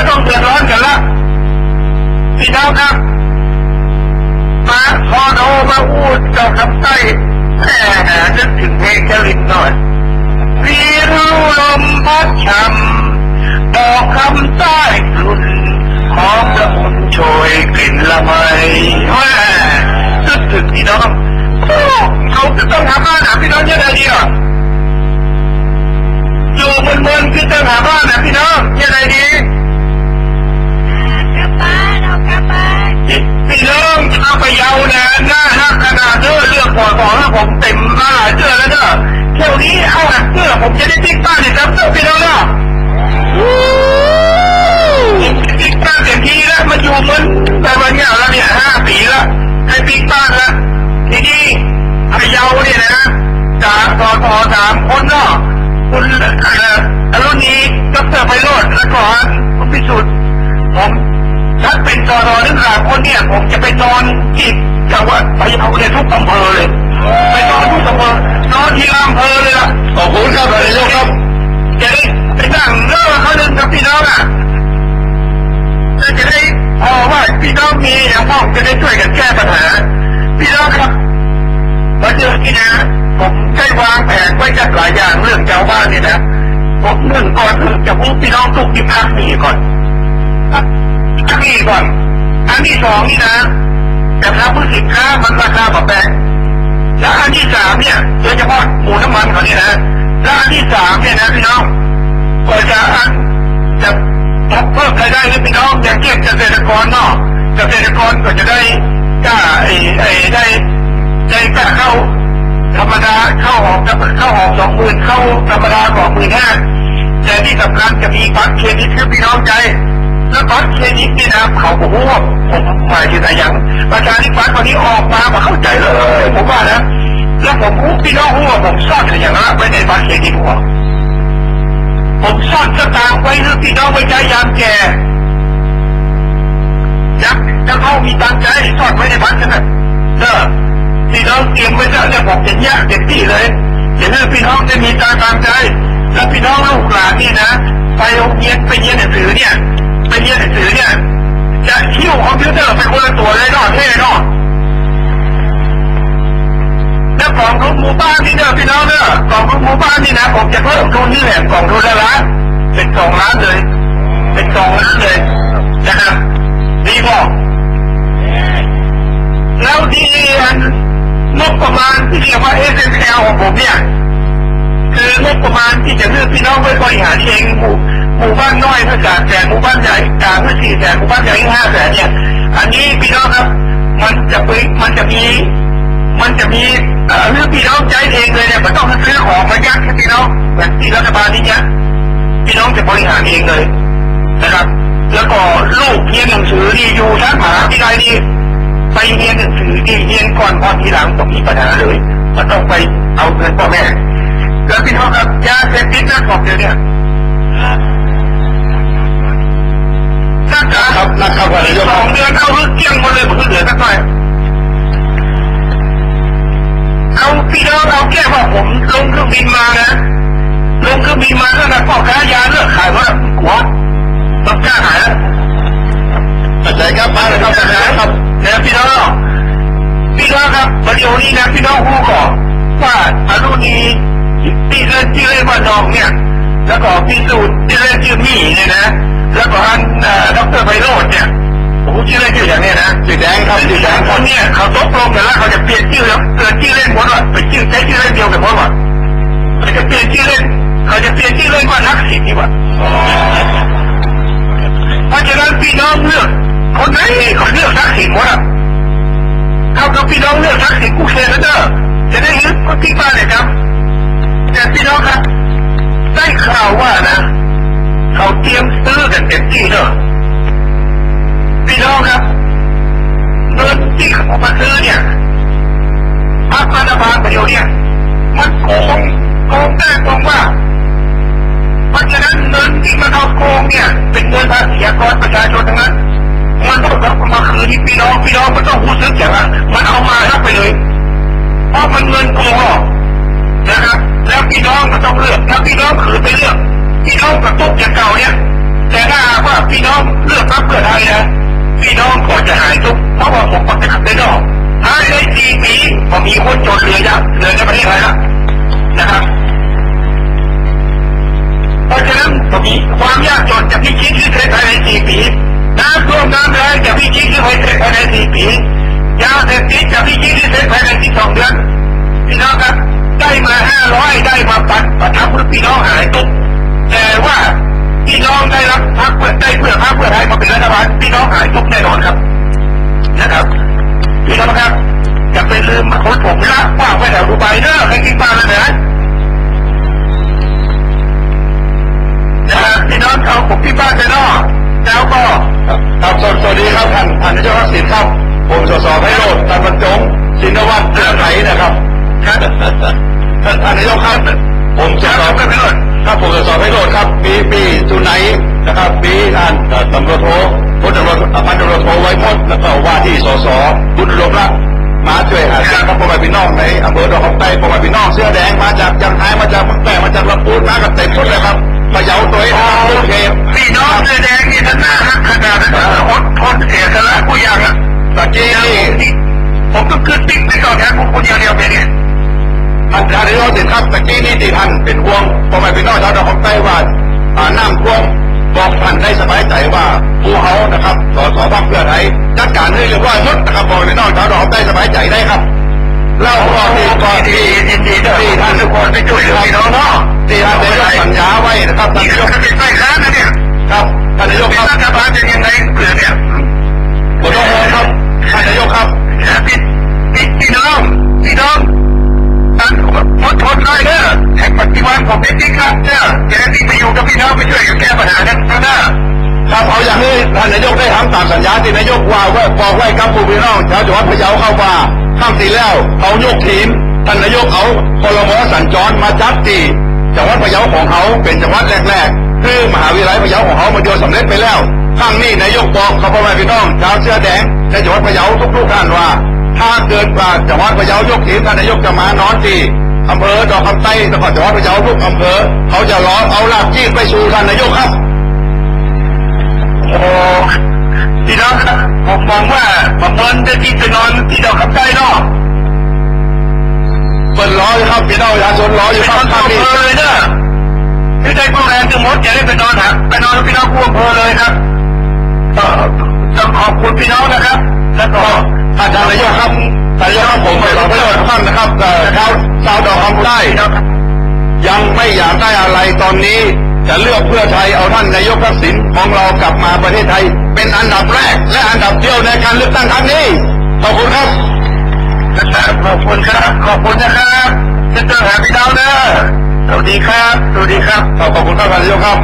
ไม่ต้องเดือดร้อนกันละพี่น้องครับมาพอโนมาพูดเจ้าคำใต้แหมนึกถึงเพลงจริตหน่อยพี่รู้ลมพัดช่ำบอกคำใต้กลุ่นหอมละมุนโชยกลิ่นละไมแหมนึกถึงพี่น้องเขาจะต้องทำบ้านหาพี่น้องยังไงดีอะอยู่บนบนคือต้องหาบ้านหาพี่น้องยังไงดี ผมจะได้ติ๊กบ้านเนี่ยครับเสื้อพี่น้องเนาะติ๊กบ้านเต็มที่แล้วมาอยู่มันแต่วันเนี้แล้วเนี่ยห้าปีแล้วให้ติ๊กบ้านล้วทีนี้พะเยาเนี่ยนะจากต่อต่อสามคนเนาะคุณอ่ออรุณีดรไพโรจน์แล้วก็คุณพิสุทธิ์ผมถ้าเป็นตอนอนนึกหาคนเนี่ย ผมจะไปนอนที่จังหวัดพะเยาเลยทุกอำเภอเลย ไปนอนทุกอำเภอนอนที่อำเภอเลยล่ะขอบคุณครับนายกครับจะได้ไปนั่งเล่าเขาเล่นกับพี่น้องอะจะได้พอว่าพี่น้องมีอย่างพ่อจะได้ช่วยกันแก้ปัญหา พี่น้องครับมาเจอที่นะผมได้วางแผนไว้จัดหลายอย่างเรื่องชาวบ้านเนี่ยนะผมหนึ่งก่อนคือจะพูดพี่น้องทุกที่พักมีก่อนอันนี้ก่อนอันที่สองนี่นะจะทำเพื่อสินค้ามันราคาแบบแพง แล้วอันที่สามเนี่ยโดยเฉพาะหมูน้ำมันเขาเนี่ยนะแล้วอันที่สามเนี่ยนะพี่น้องก็จะอันจะเพิ่มรายได้ให้พี่น้องอย่างเช่นเกษตรกรเนาะเกษตรกรก็จะได้กล้าไอ้ไอ้ได้ได้กล้าเข้าธรรมดาเข้าออกเข้าออกสองหมื่นเข้าธรรมดาสองหมื่นห้าแต่ที่สำคัญจะมีบัตรเครดิตให้พี่น้องใจ แล้วบัตรเครดิตนี่นะเขาบอกว่าผมหมายถึงอะไรย่างประชาธิปัตย์คนนี้ออกมามาเข้าใจเลยผมว่านะแล้วผมรู้พี่น้องรู้ว่าผมซ่อนอะไรอย่างนั้นไว้ในบัตรเครดิตผมผมซ่อนสตางค์ไว้ให้พี่น้องไว้ใจยามแก่ยักจะเขามีตังค์ใจซ่อนไว้ในบัตรนั่นะเด้อพี่น้องเตรียมไว้แล้วเนี่ยผมจะแยกเต็มที่เลยจะให้พี่น้องได้มีตังค์ตามใจ แล้วพี่น้องลูกหลานนี่นะ ไปโรงเรียนไปเรียนหนังสือเนี่ย เรียนหนังสือเนี่ยจะคิ้วคอมพิวเตอร์ไปคนละตัวเลยเนาะเท่เนาะแล้วกล่องทุนหมู่บ้านนี่เด้อพี่น้องเด้อกล่องทุนหมู่บ้านนี่นะผมจะเพิ่มทุนนี่แหละกล่องทุนละล้านเป็นสองล้านเลยเป็นสองล้านเลยนะครับดีบอกแล้วที่อันงบประมาณที่เรียกว่า S M L ของผมเนี่ยคืองบประมาณที่จะเลือกพี่น้องไว้บริหารเองหมู่ หมู่บ้านน้อยเพื่อการแสนหมู่บ้านใหญ่กลางเพื่สี่แสนหมู่บ้านใหญ่ห้าแสนเนี่ย อันนี้พี่น้องครับ มันจะไปมันจะมีมันจะมีเรื่องพี่น้องใจเองเลยเนี่ยมันต้องซื้อของมายัดให้พี่น้องเหมือนที่รัฐบาลนี้เนี่ยพี่น้องจะบริหารเองเลยนะครับ แล้วก็ลูกเรียนหนังสือนี่อยู่ชั้นมหาวิทยาลัยนี่ไปเรียนหนังสือนี่เรียนก่อนพอทีหลังต้องมีปัญหาเลยมันต้องไปเอาเงินพ่อแม่ แล้วพี่น้องครับยาเสพติดนะบอกเดี๋ยวเนี่ย แดงครับสีแดงคนเนี่ยเขาตกลงกันแล้วเขาจะเปลี่ยนชื่อแล้วเปลี่ยนชื่อเล่นหมดว่าเป็นชื่อใช้ชื่อเล่นเดียวกันหมดว่าเขาจะเปลี่ยนชื่อเล่น เขาจะเปลี่ยนชื่อเล่นว่าทักษิณดีกว่าเพราะฉะนั้นพี่น้องเลือกคนไหนเขาเลือกทักษิณหมดอะเท่ากับพี่น้องเลือกทักษิณกูเคนแล้วเด้อจะได้ยึดคนที่บ้านเลยครับ แต่พี่น้องครับ ได้ข่าวว่านะเขาเตรียมซื้อกันเต็มที่เนอะพี่น้องครับ ที่เขาผมมาซื้อเนี่ยพรรครัฐบาลประโยชน์เนี่ย มันโกงโกงได้ตรงว่า เพราะฉะนั้นเงินที่มันเอาโกงเนี่ย เป็นเงินภาษีกรประชาชนทั้งนั้น มันต้องรับมาคืนที่พี่น้องพี่น้องมันต้องรู้สึกอย่างมันเอามารับไปเลยเพราะมันเงินโกงหรอกนะครับ แล้วพี่น้องก็ต้องเลือกถ้าพี่น้องขืนไปเลือกพี่น้องกับตุ๊กอย่างเก่าเนี่ย แต่ถ้าหากว่าพี่น้องเลือกรรคเพื่อไทยนะ พี่น้องก็จะหายทุกเพราะว่าผมประกาศได้นอกภายในสี่ปีผมมีคนจนเหลือยักเหลือในประเทศไทยแล้วนะครับเพราะฉะนั้นผมมีความยากจนจะพิชิตที่ประเทศไทยในสี่ปีน้ำท่วมน้ำแรงจะพิชิตที่ประเทศไทยในสี่ปียาเสพติดจะพิชิตที่ประเทศไทยในที่สองเดือนพี่น้องครับได้มาห้าร้อยได้มาปันประทับพี่น้องหายทุกแต่ ไบเนอะให้กินปลาเลยนะนะครับพี่น้องเอาผมที่บ้านไปนอกแล้วก็ครับสวัสสวัสดีครับท่านท่านนายกทักษิณครับ ผมสสไพโรจน์ท่านบรรจงชินวัตรเพื่อไทยนะครับครับท่านท่านนายกครับผมสจะสรับกันไปเลยครับผมสสไพโรจน์ครับปีปีสุนัยนะครับปีท่านเอ่อตำรวจโทพลตำรวจพันตำรวจโทไว้ พี่น้องในอำเภอดอกคำใต้พ่อแม่พี่น้องเสื้อแดงมาจากยังไฮมาจากมืองแปะมาจากลำพูนมากันเต็มหมดเลยครับพะเยาตัวเองนะครับโอเคพี่น้องเสื้อแดงนี่ท่านหน้าฮักขนาดนั้นอดทนเสียสละผู้ยางะตะกี้นี่ผมก็ขึ้นติ๊กไปก่อนนะผมคนเดียวเดียวไปเนี่ยท่านนายกสิครับตะกี้นี่ที่ท่านเป็นห่วงพ่อแม่พี่น้องชาวดอกคำใต้ว่าอ่าน้ำท่วมบอกท่านได้สบายใจว่าภูเขานะครับสสพรรคเพื่อไทยจัดการให้เรียบร้อยหมดนะครับพ่อแม่พี่น้องชาวดอกคำใต้สบายใจได้ครับ เล่าก่อนที่ก่อนที่ที่ที่ท่านทุกคนไปช่วยเหลือพี่น้องเนาะที่ท่านได้ยกสัญญาไว้นะครับท่านนายก็กเป็นไฟค้านนะเนี่ยครับท่านนายกครับรัฐบาลจะยังไงเผื่อเนี่ยขอโทษครับท่านนายกครับพี่พี่พี่น้องพี่น้องท่านอดทนหน่อยเด้อแห่งปฏิวัติผมเป็นที่ครับเด้อแกที่ไปอยู่กับพี่น้องไปช่วยกันแก้ปัญหานั้นข้างหน้า ครับเอาอย่างนี้ท่านนายกได้ทำตามสัญญาที่นายกว่าไว้บอกไว้กับผู้พี่น้องชาวจังหวัดพะเยาเข้าว่าข้ามตีแล้วเขายกทีมท่านนายกเอาพลมสัญจรมาจัดตีจังหวัดพะเยาของเขาเป็นจังหวัดแรกๆคือมหาวิทยาลัยพะเยาของเขามันโยนสำเร็จไปแล้วครั้งนี้นายกบอกกับพ่อแม่พี่น้องชาวเสื้อแดงในจังหวัดพะเยาทุกๆท่านว่า ถ้าเกิดว่าจังหวัดพะเยายกทีมท่านนายกจะมานอนที่อำเภอดอกคำใต้นครจังหวัดพะเยาทุกอำเภอเขาจะรอเอาลาบจี้ไปสู่ท่านนายกครับ พี่น้องครับผมมองว่าประเมินได้ที่ไปนอนที่ดอกคำใต้เนาะเปิดรออยู่ครับพี่น้องประชาชนรออยู่ไปคนรัอบนคทั่รัวบอำนี่เภอเลยเด้อที่ได้พวกแรงทั้งหมดจะได้ไปนอนหาไปนอนกับพี่น้องทั่วอำเภอเลยครับเอ่อต้องขอบคุณพี่น้องนะครับ แล้วก็ท่านนายกครับท่านนายกครับผมไปขอประโยชน์ท่านนะครับเอ่อชาวชาวดอกคำใต้พี่น้องครับยังไม่อยากได้อะไรตอนนี้ จะเลือกเพื่อไทยเอาท่านนายกทักษิณของเรากลับมาประเทศไทย เป็นอันดับแรก และอันดับเดียวในการเลือกตั้งครั้งนี้ขอบคุณครับนะครับขอบคุณครับ ขอบคุณนะครับจะเจอหาพี่น้องเด้อสวัสดีครับ สวัสดีครับขอบคุณครับท่านนายกครับ